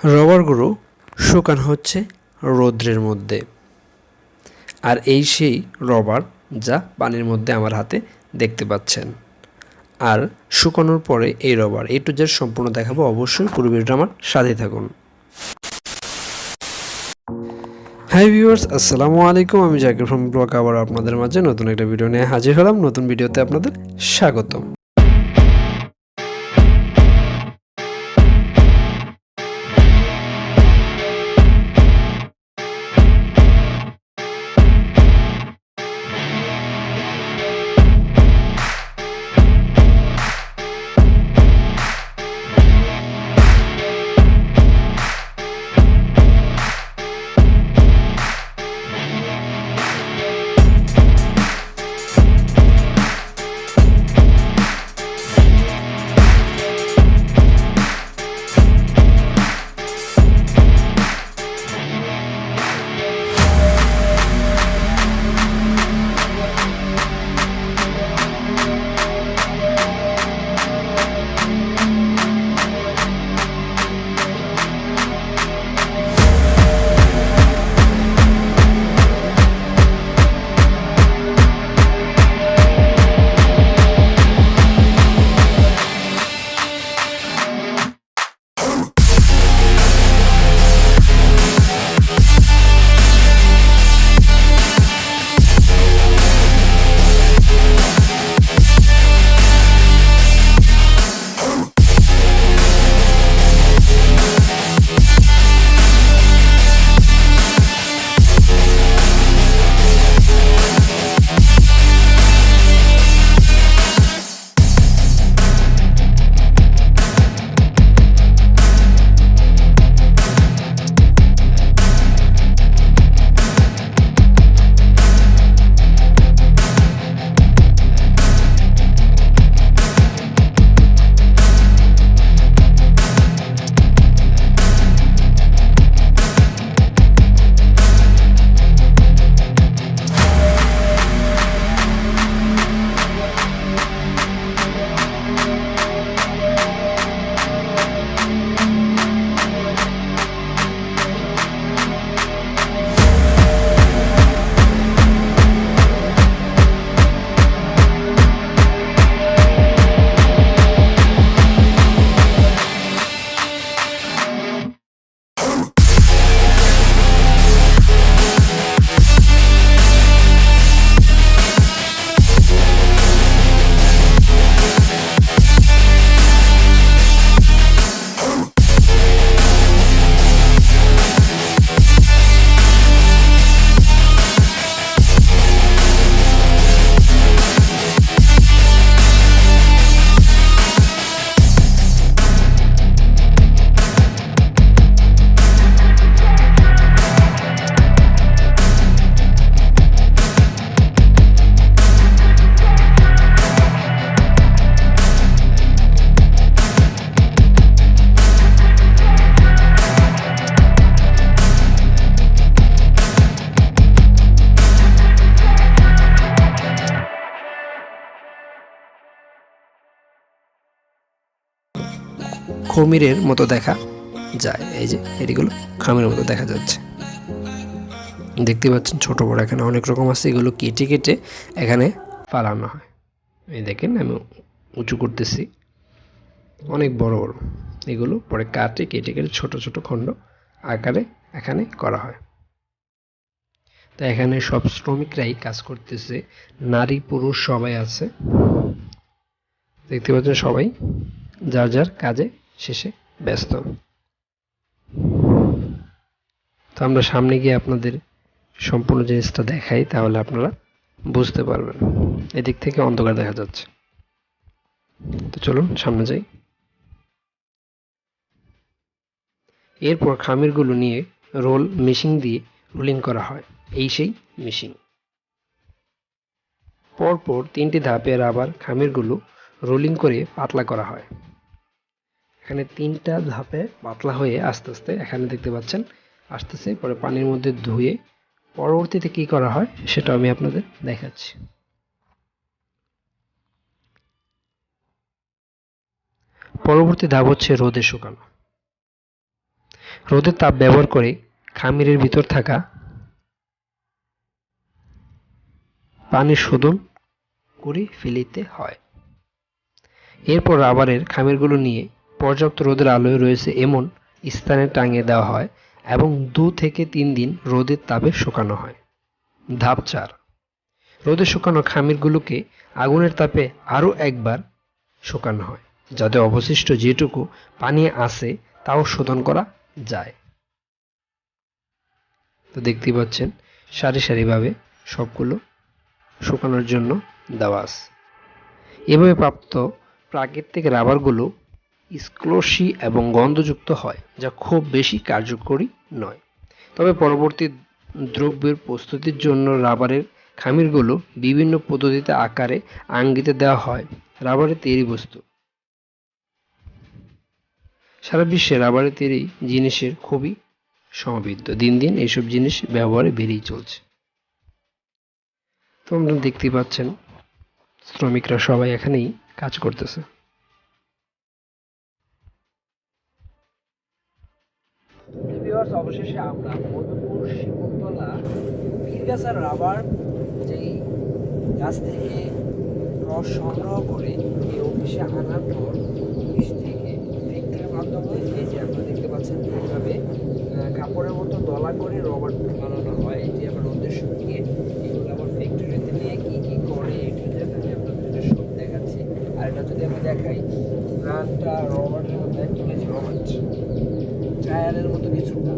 রবারগুলো শুকানো হচ্ছে রৌদ্রের মধ্যে। আর এই সেই রবার যা পানির মধ্যে আমার হাতে দেখতে পাচ্ছেন। আর শুকানোর পরে এই রবার এই টু সম্পূর্ণ দেখাবো। অবশ্যই পুরো ভিডিওটা আমার সাথে থাকুন। হাই ভিউয়ার্স আসসালামু আলাইকুম। আমি জাকির ফ্রম ব্লগ আবার আপনাদের মাঝে নতুন একটা ভিডিও নিয়ে হাজির হলাম। নতুন ভিডিওতে আপনাদের স্বাগতম। খমিরের মতো দেখা যায়। এই যে এটিগুলো খামের মতো দেখা যাচ্ছে। দেখতে পাচ্ছেন ছোট বড় এখানে অনেক রকম আছে। এগুলো কেটে কেটে এখানে ফালানো হয়। এই দেখেন, আমি উঁচু করতেছি। অনেক বড় বড়। এগুলো পরে কাটে, কেটে কেটে ছোট ছোট খণ্ড আকারে এখানে করা হয়। তা এখানে সব শ্রমিকরাই কাজ করতেছে। নারী, পুরুষ সবাই আছে। দেখতে পাচ্ছেন সবাই, যার যার কাজে শেষে ব্যস্ত। তো আমরা সামনে গিয়ে আপনাদের সম্পূর্ণ জিনিসটা দেখাই, তাহলে আপনারা বুঝতে পারবেন। এদিক থেকে অন্ধকার দেখা যাচ্ছে। তো চলুন, সামনে যাই। এরপর খামিরগুলো নিয়ে রোল মেশিন দিয়ে রোলিং করা হয়। এই সেই মেশিন। পরপর তিনটি ধাপের আবার খামিরগুলো রোলিং করে পাতলা করা হয়। এখানে তিনটা ধাপে পাতলা হয়ে আস্তে আস্তে এখানে দেখতে পাচ্ছেন, আসতেছে। পরে পানির মধ্যে ধুয়ে পরবর্তীতে কি করা হয় সেটা আমি আপনাদের দেখাচ্ছি। পরবর্তী ধাপ হচ্ছে রোদে শুকানো। রোদের তাপ ব্যবহার করে খামিরের ভিতর থাকা পানি শোধন করে ফেলিতে হয়। এরপর রাবারের খামিরগুলো নিয়ে পর্যাপ্ত রোদের আলোয় রয়েছে এমন স্থানে টাঙিয়ে দেওয়া হয় এবং দু থেকে তিন দিন রোদের তাপে শুকানো হয়। ধাপ চার। রোদে শুকানো খামিরগুলোকে আগুনের তাপে আরও একবার শুকানো হয়, যাতে অবশিষ্ট যেটুকু পানি আসে তাও শোধন করা যায়। তো দেখতেই পাচ্ছেন, সারি সারিভাবে সবগুলো শুকানোর জন্য দেওয়া আছে। এভাবে প্রাপ্ত প্রাকৃতিক রাবারগুলো স্ক্লোসি এবং গন্ধযুক্ত হয়, যা খুব বেশি কার্যকরী নয়। তবে পরবর্তী দ্রব্যের প্রস্তুতির জন্য রাবারের খামিরগুলো বিভিন্ন পদ্ধতিতে আকারে আঙ্গিতে দেওয়া হয় রাবারের তৈরি বস্তু। সারা বিশ্বে রাবারের তৈরি জিনিসের খুবই সমৃদ্ধ। দিন দিন এইসব জিনিস ব্যবহারে বেড়েই চলছে। তো আপনারা দেখতেই পাচ্ছেন, শ্রমিকরা সবাই এখানেই কাজ করতেছে। ভিউয়ার্স অবশেষে আমরা মধুপুর শিমুলতলা পীরগাছার রাবার যেই গাছ থেকে রস সংগ্রহ করে এই অফিসে আনার পর অফিস থেকে ফ্যাক্টরির মাধ্যমে এই যে আপনারা দেখতে পাচ্ছেন, এইভাবে কাপড়ের মতো দলা করে রবার বানানো হয়। যে আবার রোদের শুকিয়ে এগুলো আবার ফ্যাক্টরিতে নিয়ে কি কি করে একটু আমি আপনাদের সব দেখাচ্ছি। আর এটা যদি আমি দেখাই ব্রান্ডটা রবার্টের মধ্যে একদম রবার্ট টায়ারের মতো কিছুটা